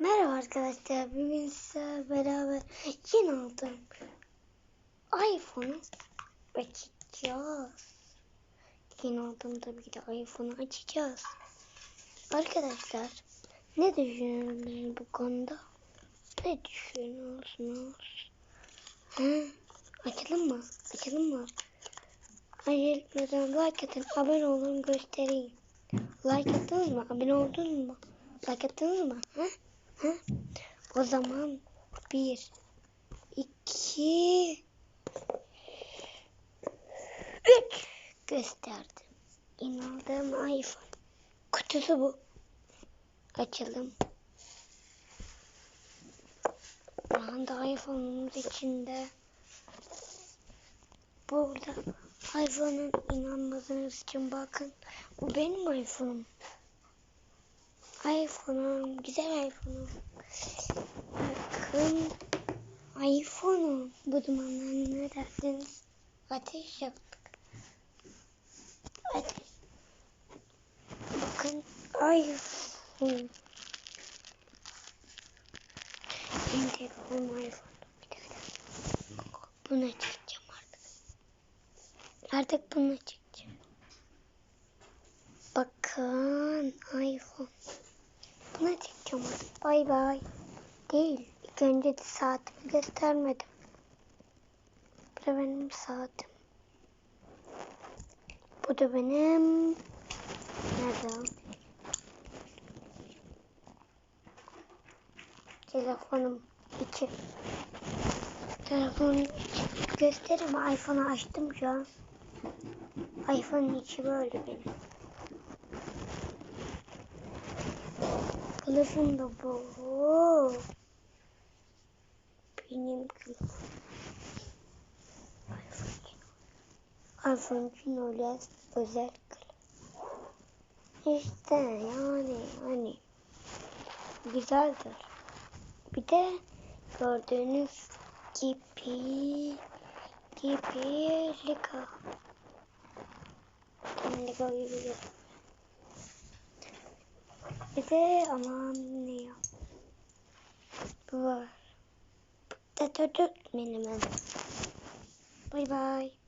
Merhaba arkadaşlar. Bugün sizlerle beraber yeni aldığım iPhone'u açacağız. Yeni aldığım tabii ki de iPhone'u açacağız. Arkadaşlar ne düşünüyorsunuz bu konuda? Ne düşünüyorsunuz? Ha? Açalım mı? Açalım mı? Hayır, mesela like atın, abone olun, göstereyim. Like attınız mı? Abone oldunuz mu? Like attınız mı? Ha? Ha? O zaman bir, iki, üç gösterdim. İnandığım iPhone. Kutusu bu. Açalım. Şu anda iPhone'umuz içinde. Burada iPhone'un inanmadığınız için bakın. Bu benim iPhone'um. iPhone'um. Güzel iPhone'um. Bakın. iPhone'um. Bu dumanlar ne dersiniz? Ateş yaktık. Ateş. Bakın iPhone. Benim telefonum iPhone. Bir dakika. Bunu çekeceğim artık. Artık bunu çekeceğim. Bakın iPhone. Çekeceğim artık. Bay bay. Değil. İlk önce de saatimi göstermedim. Bu da benim saatim. Bu da benim... Nerede? Telefonum içi. Telefonun içi. Göstereyim iPhone'u açtım şu an. iPhone'un içi böyle benim. Kılıfım da bu. Benim kılıfım. için öyle özel kılıf. İşte yani hani güzeldir. Bir de gördüğünüz gibi gibi Lego. Tam Lego gibi. Bir de aman ne ya. Bu var. Bu da dört benim. Bay bay.